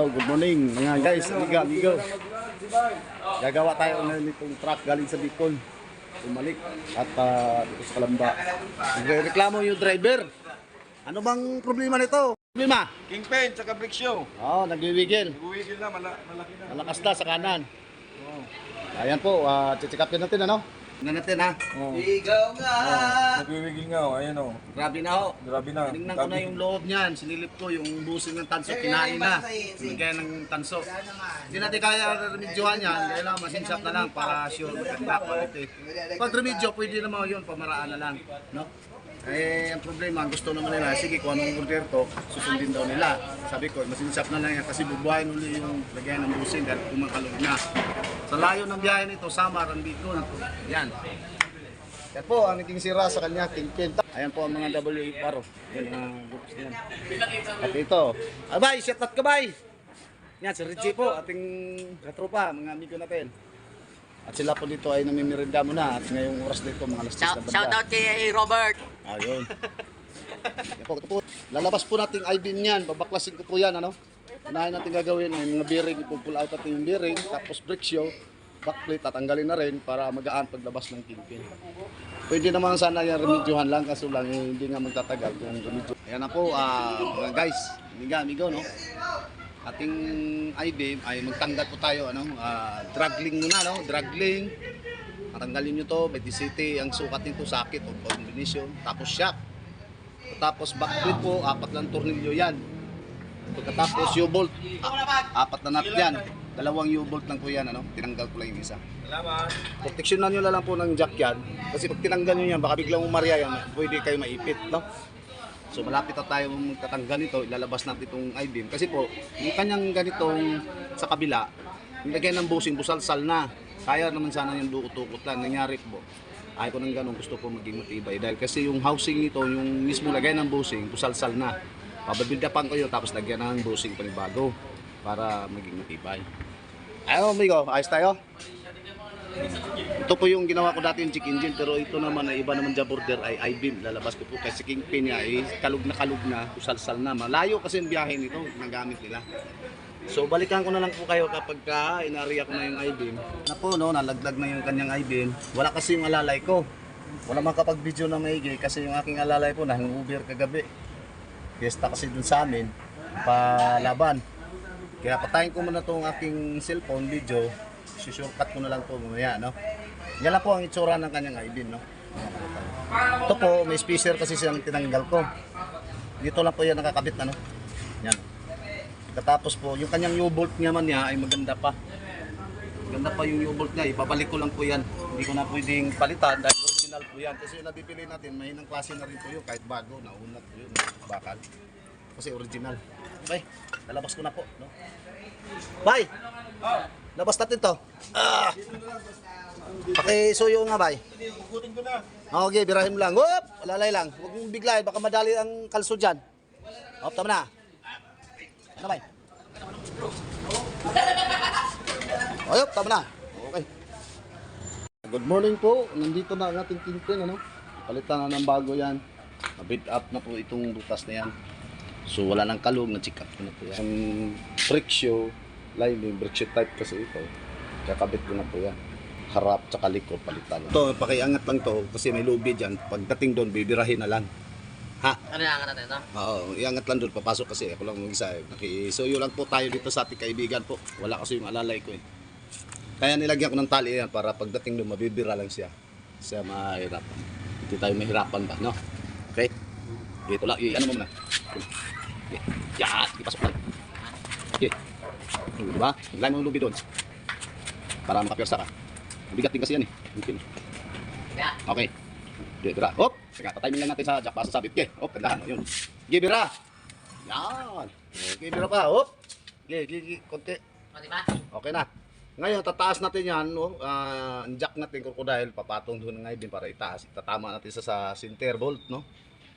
Hello, good morning mga guys, amiga, amigo. Gagawa tayo ng itong truck galing sa Bicol. Bumalik at ah, dito sa Kalamba. Nagreklamo yung driver. Ano bang problema nito? Problema? Kingpin, tsaka brick show. Oo, oh, nagwiwigil. Buwigil na, mala, malaki na. Malakas na sa kanan. Ayan po, uh, check up natin ano? Tingnan natin ha. Oh. Ikaw nga! Nagwiwigil nga, oh. ayan oh. Grabe na ho. Grabe na. Tinignan ko na yung loob niyan. Sinilip ko yung busing ng tanso. Kinain na. Sinigay ng tanso. Hindi natin kaya remedyohan yan. Kailangan masinshop na lang para sure maganda quality. Pag remedyo, pwede naman yun. Pamaraan na lang. No? Eh, ang problema, gusto naman nila, sige, kung anong order to, susundin daw nila. Sabi ko, masinshop na lang yan kasi bubuhayin uli yung lagayan ng busing dahil kumakalog na. Sa layo ng biyahe nito, Samar, ang Bicol. Yan. Yan po ang naging sira sa kanya, Kingpin. Ayan po ang mga WA paro. Yan ang groups niyan. At ito. Abay, shout out ka bay! Yan, si Richie po, ating katropa, mga amigo natin. At sila po dito ay namimirinda muna at ngayong oras dito mga alas 10 Shout, na banda. shout out kay Robert. Ayun. Yan po, ito po. Lalabas po natin IB niyan. Babaklasin ko po yan. Ano? Unahin natin gagawin ay mga bearing. Ipupull out natin yung bearing. Tapos brake show. Backplate tatanggalin na rin para magaan paglabas ng kingpin. Pwede naman sana yung remedyohan lang kaso lang eh, hindi nga magtatagal kung remedyo. Ayan ah, mga guys. Amiga, amigo no. Ating IB ay magtanggal po tayo ano, ah, dragling muna no, dragling. Tatanggalin nyo to, DCT, ang sukat nito sakit o combination, tapos shock. Tapos backplate po, apat lang tornilyo yan. Pagkatapos U-bolt, apat na nut yan. Dalawang U-bolt lang po yan, ano? tinanggal ko lang yung isa. Salamat. Proteksyonan nyo na lang po ng jack yan. Kasi pag tinanggal nyo yan, baka biglang umarya yan, pwede kayo maipit. No? So malapit na tayo magtatanggal nito, ilalabas natin itong I-beam. Kasi po, yung kanyang ganitong sa kabila, nilagay ng busing, busalsal na. Kaya naman sana yung duot-tukot lang. Nangyari po, ayaw ko ng ganun, gusto ko maging matibay. Dahil kasi yung housing nito, yung mismo lagay ng busing, busalsal na. Pababildapan ko yun, tapos lagyan ng busing panibago para maging matibay. Ayaw, amigo, ayos tayo. Ito po yung ginawa ko dati yung check engine pero ito naman ay iba naman dyan border ay I-beam. Lalabas ko po kasi kingpin niya ay kalug na kalug na, usalsal na. Malayo kasi yung biyahe nito, nagamit nila. So balikan ko na lang po kayo kapag ka inariya ko na yung I-beam. Na po no, nalaglag na yung kanyang I-beam. Wala kasi yung alalay ko. Wala makapag-video na maigi kasi yung aking alalay po nang-uber kagabi. Fiesta kasi dun sa amin, palaban. Kaya patayin ko muna tong aking cellphone video. Susurkat ko na lang to mamaya, no? Yan lang po ang itsura ng kanyang ibin, no? Ito po, may spacer kasi siyang tinanggal ko. Dito lang po yan nakakabit, ano? Yan. Katapos po, yung kanyang U-bolt naman niya ay maganda pa. Maganda pa yung U-bolt niya, ipabalik ko lang po yan. Hindi ko na pwedeng palitan dahil original po yan. Kasi yung nabibili natin, may ng klase na rin po yun, kahit bago, naunat po yun, bakal. Kasi original. Okay, lalabas ko na po. No? Bye! Labas natin to. Ah! Pakisuyo nga, bay. Hugutin ko na. Okay, birahin mo lang. Whoop! Lalay lang. Huwag mong biglayin. Baka madali ang kalso dyan. Hop, tama na. Ano bay? Ayop, tama na. Okay. Good morning po. Nandito na ang ating kingpin. Ano? Palitan na ng bago yan. Na-bid up na po itong butas na yan. So wala nang kalog, na-check up ko na po yan. Ang brake show, lining, brake show type kasi ito. Kakabit ko na po yan. Harap tsaka likod palitan. Ito, pakiangat lang to kasi may lubi dyan. Pagdating doon, bibirahin na lang. Ha? Ano yung natin ito? Oo, iangat lang doon. Papasok kasi ako lang mag-isa. Eh. Nakisuyo lang po tayo dito sa ating kaibigan po. Wala kasi yung alalay ko eh. Kaya nilagyan ko ng tali yan para pagdating doon, mabibira lang siya. Siya mahirap. Hindi tayo mahirapan ba, no? Okay? Dito lang. I- ano mo muna? Yan, ipasok lang. Okay. Diba? Mo yung lubi doon. Para makapirsa ka. Bigat din kasi yan eh. Okay. Okay. Okay, bira. Hop! Teka, tatiming lang natin sa jack para sasabit. Okay, hop, kandahan. Yun. Okay, bira. Yan. Okay, bira pa. Hop! Okay, okay. Konti. Diba? Okay na. Ngayon, tataas natin yan, no? Ang jack natin crocodile, papatong doon ng din para itaas. Itatama natin sa, sa center bolt, no?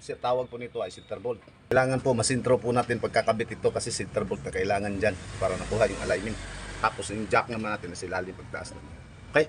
Kasi tawag po nito ay center bolt. Kailangan po, masintro po natin pagkakabit ito kasi center bolt na kailangan dyan para nakuha yung alignment. Tapos yung jack naman natin na silalim pagtaas natin. Okay?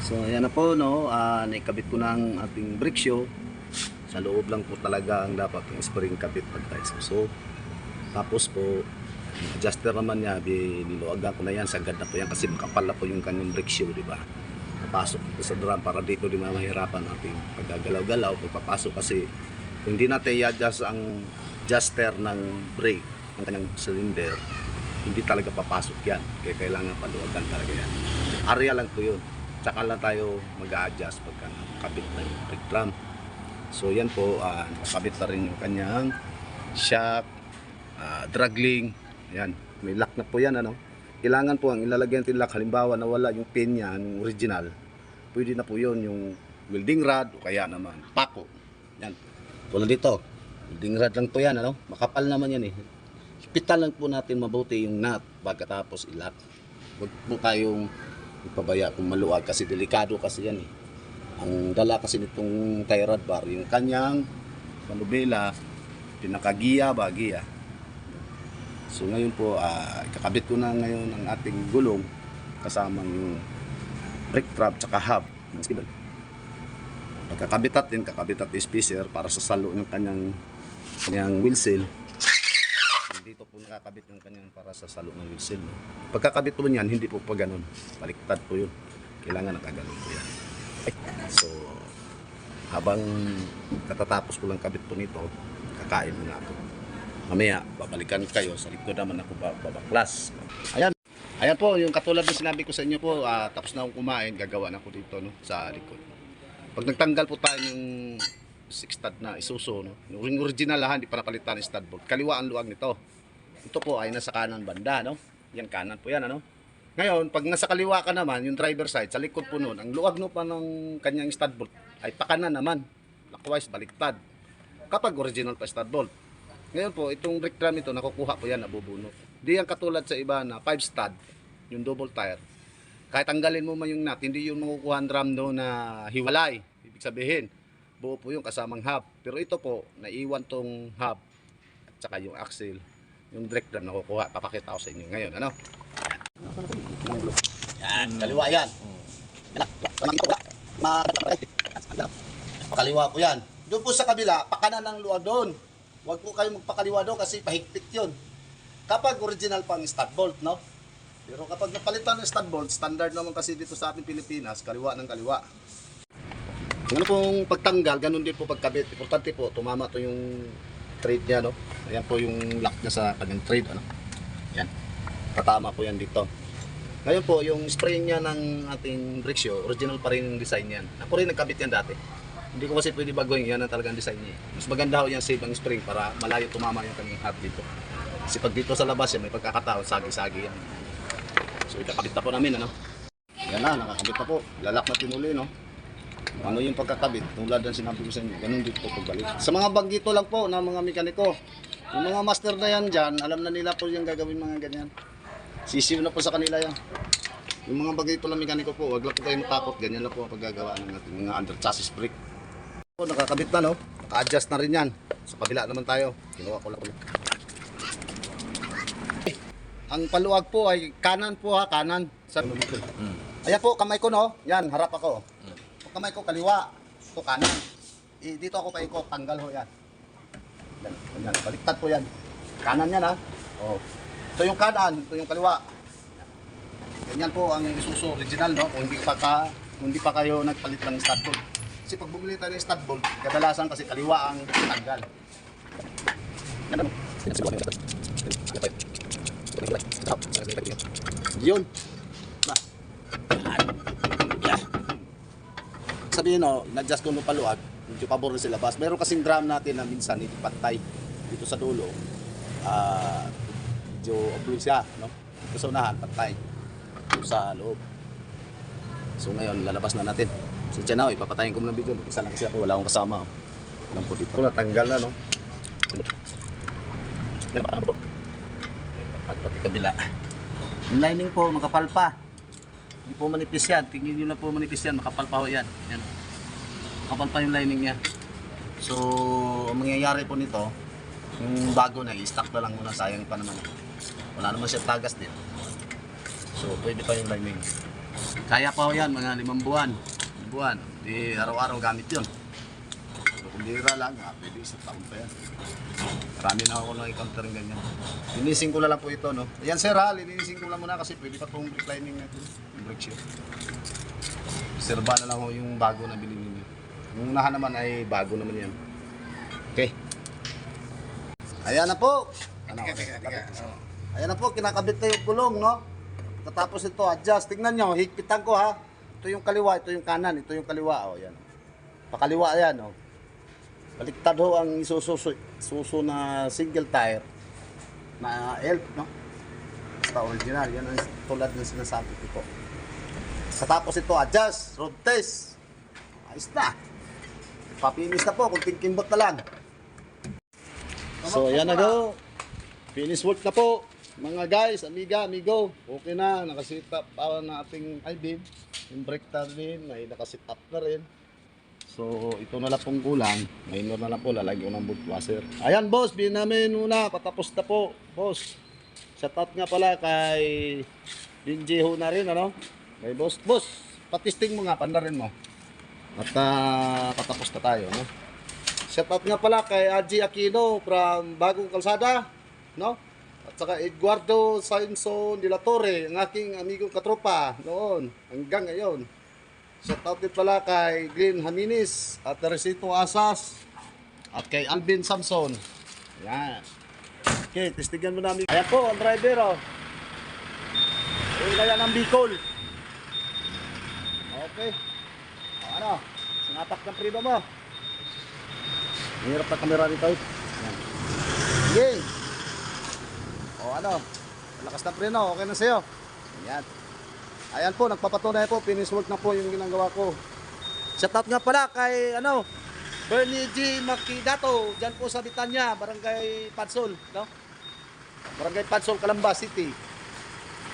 So, ayan na po, no? Ah, naikabit ko ng ating brake show. Sa loob lang po talaga ang dapat yung spring kabit pag tayo. So, tapos po, adjuster naman niya, biniluwagan ko na yan, sagad na po yan kasi makapal na po yung kanyang brake shoe, di ba? Papasok ito sa drum para dito di mahirapan natin paggagalaw-galaw, pagpapasok kasi hindi natin i-adjust ang adjuster ng brake, ng kanyang cylinder, hindi talaga papasok yan. Kaya kailangan paluwagan talaga yan. Area lang po yun. Tsaka lang tayo mag-a-adjust pagka nakabit na yung brake drum. So yan po, uh, nakabit na rin yung kanyang shock, ah, dragling, yan. May lock na po yan, ano. Kailangan po ang ilalagay natin lock, halimbawa nawala yung pin niya, yung original, pwede na po yun, yung welding rod, o kaya naman, pako. Yan. Tulad dito, welding rod lang po yan, ano. Makapal naman yan eh. Hipitan lang po natin mabuti yung nut pagkatapos ilock. Huwag po tayong ipabaya kung maluwag kasi delikado kasi yan eh. Ang dala kasi nitong tie rod bar, yung kanyang manubela, pinakagiya ba, giya. So ngayon po, ah, kakabit ko na ngayon ang ating gulong kasama yung brake trap tsaka hub ng skidal. Pagkakabit natin, kakabit natin spacer para sa salo ng kanyang kanyang wheel seal. Dito po nakakabit yung kanyang para sa salo ng wheel seal. Pagkakabit po niyan, hindi po pa ganun. Baliktad po yun. Kailangan nakaganon po yan. So, habang katatapos ko lang kabit po nito, kakain muna ako. Mamaya, babalikan kayo. Sa likod naman ako ba- babaklas. Ayan. Ayan po, yung katulad ng sinabi ko sa inyo po, ah, tapos na akong kumain, gagawa na ako dito no, sa likod. Pag nagtanggal po tayo yung six stud na isuso, no? yung original ha, hindi pa napalitan ng stud bolt. Kaliwa ang luwag nito. Ito po ay nasa kanan banda, no? Yan kanan po yan, ano? Ngayon, pag nasa kaliwa ka naman, yung driver side, sa likod po nun, ang luwag no pa ng kanyang stud bolt ay pakanan naman. Likewise, baliktad. Kapag original pa stud bolt. Ngayon po, itong brake drum ito, nakukuha po yan, nabubunot. Di yan katulad sa iba na 5 stud, yung double tire. Kahit tanggalin mo man yung nut, hindi yung makukuha ang drum doon na hiwalay. Ibig sabihin, buo po yung kasamang hub. Pero ito po, naiwan tong hub at saka yung axle. Yung brake drum nakukuha. Papakita ko sa inyo ngayon. Ano? Yan, kaliwa yan. Pakaliwa po yan. Doon po sa kabila, pakanan ng luwa doon. Huwag po kayo magpakaliwa doon kasi pahigpit yun. Kapag original pang stud bolt, no? Pero kapag napalitan ng stud bolt, standard naman kasi dito sa ating Pilipinas, kaliwa ng kaliwa. Ano pong pagtanggal, ganun din po pagkabit. Importante po, tumama to yung thread niya, no? Ayan po yung lock niya sa kanyang thread, ano? Yan. Tatama po yan dito. Ngayon po, yung spring niya ng ating shoe, original pa rin yung design yan. Ako rin nagkabit yan dati. Hindi ko kasi pwede baguhin, yan ang talagang design niya. Mas maganda ho yan save ang spring para malayo tumama yung kanyang hat dito. Kasi pag dito sa labas yan, may pagkakataon, sagi-sagi yan. So ikakabit na po namin, ano? Yan na, nakakabit na po. Lalak natin uli, no? Ano yung pagkakabit? Tulad ng sinabi ko sa inyo, ganun dito po pagbalik. Sa mga bagito lang po ng mga mekaniko. Yung mga master na yan dyan, alam na nila po yung gagawin mga ganyan. Sisiw na po sa kanila yan. Yung mga bagito lang mekaniko po, wag lang po kayo matakot. Ganyan lang po ang paggagawa ng ating mga under chassis brake. Po, nakakabit na, no? Naka-adjust na rin yan. Sa kabila naman tayo. Kinuha ko lang ulit. Ang paluwag po ay kanan po ha, kanan. Sa Ayan po, kamay ko no. Yan, harap ako. Yung kamay ko kaliwa. Ito kanan. Eh, dito ako paikot, tanggal ho yan. Yan, yan, baliktad po yan. Kanan yan ha. Oh. Ito yung kanan, ito yung kaliwa. Ganyan po ang Isuzu original no. Kung hindi pa ka, kung hindi pa kayo nagpalit ng stud bolt. Kasi pag bumili tayo ng stud bolt, kadalasan kasi kaliwa ang tanggal. Yan ano. Yun. Ba. Yan. Sabihin no, na-adjust ko nung paluwag, medyo pabor na sila bas. Meron kasing drum natin na minsan hindi pantay dito sa dulo. Ah, medyo oblong siya, no? Dito sa unahan, pantay. Dito sa loob. So ngayon, lalabas na natin. So dyan na, ipapatayin ko muna video. Isa lang kasi ako, wala akong kasama. oh. Lang po dito. Natanggal na, no? At pati kabila. Yung lining po, makapal pa. Hindi po manipis yan. Tingin nyo na po manipis yan. Makapal pa ho yan. yan. Makapal pa yung lining niya. So, ang mangyayari po nito, yung bago na, i-stock na lang muna. Sayang pa naman. Wala naman siya tagas din. So, pwede pa yung lining. Kaya pa ho yan, mga limang buwan. Buwan. Di araw-araw gamit yun. Bihira lang, ah, pwede isang taon pa yan. Marami na ako na-encounter ng ganyan. Linisin ko na lang po ito, no? Ayan sir ha, linisin ko lang muna kasi pwede pa itong reclining natin, yung brake shift. Serba na lang ho yung bago na binili niyo. Yung unahan naman ay bago naman yan. Okay. Ayan na po. Ano, Ayan na po, kinakabit na yung gulong, no? Katapos ito, adjust. Tingnan nyo, higpitan ko ha. Ito yung kaliwa, ito yung kanan, ito yung kaliwa. O, yan. Pakaliwa yan, o. Baliktad ho ang isususo, suso na single tire na elf, no? Basta original, yan ang tulad ng sinasabi ko po. Katapos ito, adjust, road test. Ayos na. Papinis na po, kung kimbot na lang. So, yan na go. Finish work na po. Mga guys, amiga, amigo, okay na. Nakasit up pa na ating i-beam. Yung brake tab din, may nakasit up na rin. So, ito na lang pong kulang. Minor na lang po, lalagyan ko ng boot washer. Ayan, boss, bin namin muna. Patapos na po, boss. Shout out nga pala kay Jinji Ho na rin, ano? Kay boss. Boss, patisting mo nga, pandarin mo. At ah, patapos na tayo, no? Shout out nga pala kay Aji Aquino from Bagong Kalsada, no? At saka Eduardo Sainson de la Torre, ang aking amigong katropa noon hanggang ngayon. Shout out din pala kay Glenn Haminis at Teresito Asas at kay Alvin Samson. Yan. Okay, testigan mo namin. Ayan po, ang driver, oh. Na yan ang Bicol. Okay. Ano? Sinapak ng prino mo. Mahirap na kamera nito. eh. Sige. O ano? Lakas na preno, okay na sa'yo. Ayan. Ayan po, nagpapatunay po, finish work na po yung ginagawa ko. Shout out nga pala kay ano, Bernie G. Makidato, dyan po sa Bitanya, Barangay Padsol, no? Barangay Padsol, Calamba City.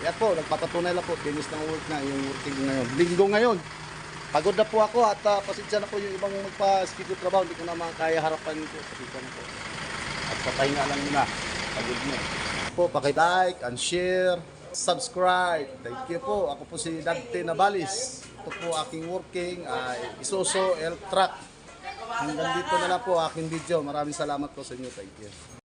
Ayan po, nagpapatunay lang po, finish ng work na, yung working ngayon. Linggo ngayon. Pagod na po ako at uh, pasensya na po yung ibang magpa-schedule trabaho, hindi ko na makaya harapan ko. Pasensya na po. At papahinga lang muna. Pagod nyo. Po, pakilike and share, subscribe. Thank you po. Ako po si Dante Navalis. Ito po aking working, uh, Isuso L Truck. Hanggang dito na lang po aking video. Maraming salamat po sa inyo. Thank you.